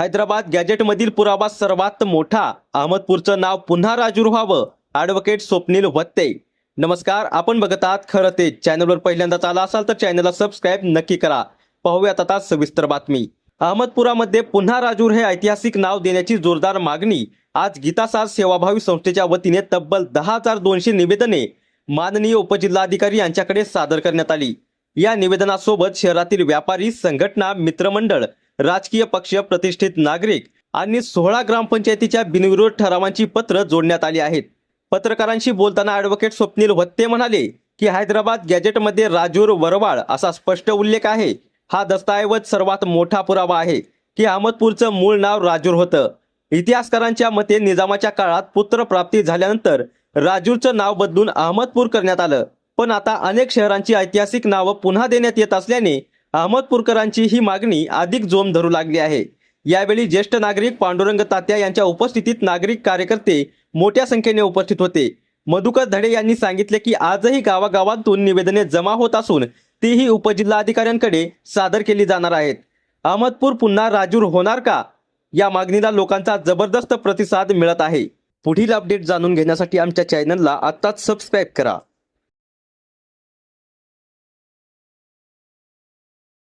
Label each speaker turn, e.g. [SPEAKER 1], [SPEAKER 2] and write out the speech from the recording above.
[SPEAKER 1] हैदराबाद गॅजेटमधील पुरावा सर्वात मोठा. अहमदपूरचं नाव पुन्हा राजूर व्हावं ॲडव्होकेट स्वप्नील वत्ते. नमस्कार आपण बघत आहात खरं ते. चॅनलवर पहिल्यांदाच आला असाल तर चॅनलला सबस्क्राईब नक्की करा. पाहूयात आता सविस्तर बातमी. अहमदपुरामध्ये पुन्हा राजूर हे ऐतिहासिक नाव देण्याची जोरदार मागणी. आज गीतासार सेवाभावी संस्थेच्या वतीने तब्बल दहा हजार दोनशे निवेदने माननीय उपजिल्हाधिकारी यांच्याकडे सादर करण्यात आली. या निवेदनासोबत शहरातील व्यापारी संघटना मित्रमंडळ राजकीय पक्ष प्रतिष्ठित नागरिक आणि सोळा ग्रामपंचायतीच्या बिनविरोध ठरावांची पत्र जोडण्यात आली आहेत. पत्रकारांशी बोलताना ॲडव्होकेट स्वप्नील वत्ते म्हणाले की हैदराबाद गॅजेटमध्ये राजूर वरवाळ असा स्पष्ट उल्लेख आहे. हा दस्तऐवज सर्वात मोठा पुरावा आहे की अहमदपूरचं मूळ नाव राजूर होतं. इतिहासकारांच्या मते निजामाच्या काळात पुत्रप्राप्ती झाल्यानंतर राजूरचं नाव बदलून अहमदपूर करण्यात आलं. पण आता अनेक शहरांची ऐतिहासिक नावं पुन्हा देण्यात येत असल्याने अहमदपूरकरांची ही मागणी अधिक जोम धरू लागली आहे. यावेळी ज्येष्ठ नागरिक पांडुरंग तात्या यांच्या उपस्थितीत नागरिक कार्यकर्ते मोठ्या संख्येने उपस्थित होते. मधुकर धडे यांनी सांगितले की आजही गावागावांतून निवेदने जमा होत असून तीही उपजिल्हाधिकाऱ्यांकडे सादर केली जाणार आहेत. अहमदपूर पुन्हा राजूर होणार का? या मागणीला लोकांचा जबरदस्त प्रतिसाद मिळत आहे. पुढील अपडेट जाणून घेण्यासाठी आमच्या चॅनलला आत्ताच सबस्क्राईब करा.